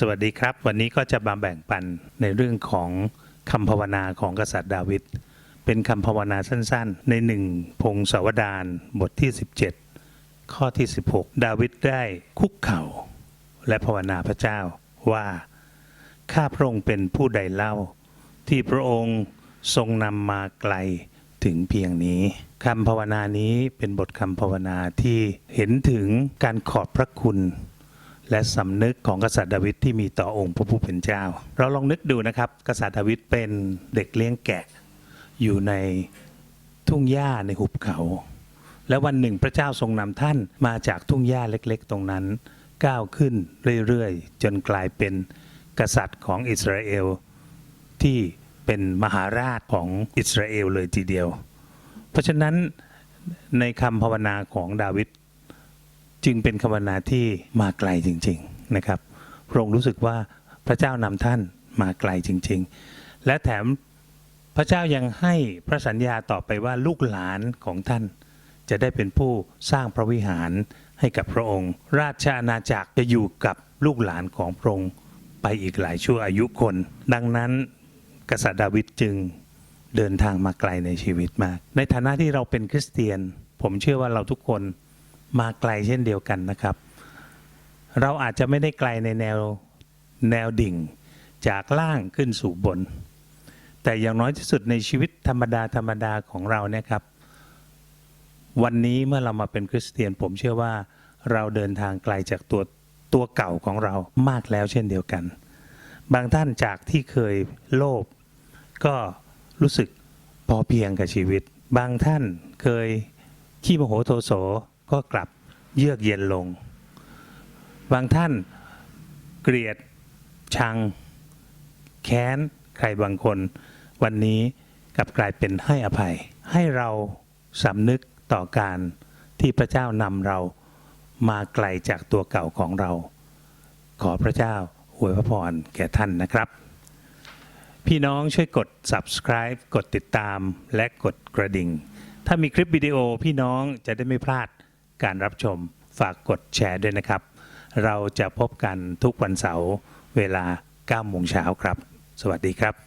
สวัสดีครับ วันนี้ก็จะมาแบ่งปันในเรื่องของคำภาวนาของกษัตริย์ดาวิดเป็นคำภาวนาสั้นๆ ในหนึ่งพงศาวดารบทที่ 17 ข้อที่ 16 ดาวิดได้คุกเข่า และภาวนาพระเจ้าว่าข้าพระองค์เป็นผู้ใดเล่า ที่พระองค์ทรงนำมาไกลถึงเพียงนี้คำภาวนานี้เป็นบทคำภาวนาที่เห็นถึงการขอบพระคุณ และสำนึกของกษัตริย์ดาวิดที่มีต่อองค์พระผู้เป็นเจ้า เราลองนึกดูนะครับ กษัตริย์ดาวิดเป็นเด็กเลี้ยงแกะ อยู่ในทุ่งหญ้าในหุบเขา และวันหนึ่งพระเจ้าทรงนำท่านมาจากทุ่งหญ้าเล็กๆ ตรงนั้น ก้าวขึ้นเรื่อยๆ จนกลายเป็นกษัตริย์ของอิสราเอลที่เป็นมหาราชของอิสราเอลเลยทีเดียว เพราะฉะนั้นในคำภาวนาของดาวิด จึงเป็นคำวนาที่มาไกลจริง ๆนะครับพระองค์รู้สึกว่าพระเจ้านำท่านมาไกลจริง ๆ และแถมพระเจ้ายังให้พระสัญญาต่อไปว่าลูกหลานของท่าน จะได้เป็นผู้สร้างพระวิหารให้กับพระองค์ ราชอาณาจักรจะอยู่กับลูกหลานของพระองค์ไปอีกหลายชั่วอายุคน ดังนั้นกษัตริย์ดาวิดจึงเดินทางมาไกลในชีวิตมาก ในฐานะที่เราเป็นคริสเตียน ผมเชื่อว่าเราทุกคน มาไกลเช่นเดียวกันนะครับ เราอาจจะไม่ได้ไกลในแนวแนวดิ่งจากล่างขึ้นสู่บน แต่อย่างน้อยที่สุดในชีวิตธรรมดาธรรมดาของเราเนี่ยครับ วันนี้เมื่อเรามาเป็นคริสเตียนผมเชื่อว่าเราเดินทางไกลจากตัวตัวเก่าของเรามากแล้วเช่นเดียวกัน บางท่านจากที่เคยโลภก็รู้สึกพอเพียงกับชีวิต บางท่านเคยขี้โมโหโทโส ก็กลับเยือกเย็นลง บางท่านเกลียดชัง แค้น ใครบางคน วันนี้กลับกลายเป็นให้อภัย ให้เราสำนึกต่อการที่พระเจ้านำเรามาไกลจากตัวเก่าของเรา ขอพระเจ้าอวยพระพรแก่ท่านนะครับ พี่น้องช่วยกด subscribe กดติดตามและกดกระดิ่ง ถ้ามีคลิปวิดีโอพี่น้องจะได้ไม่พลาด การรับชม ฝากกดแชร์ด้วยนะครับ เราจะพบกันทุกวันเสาร์เวลา9โมงเช้าครับ สวัสดีครับ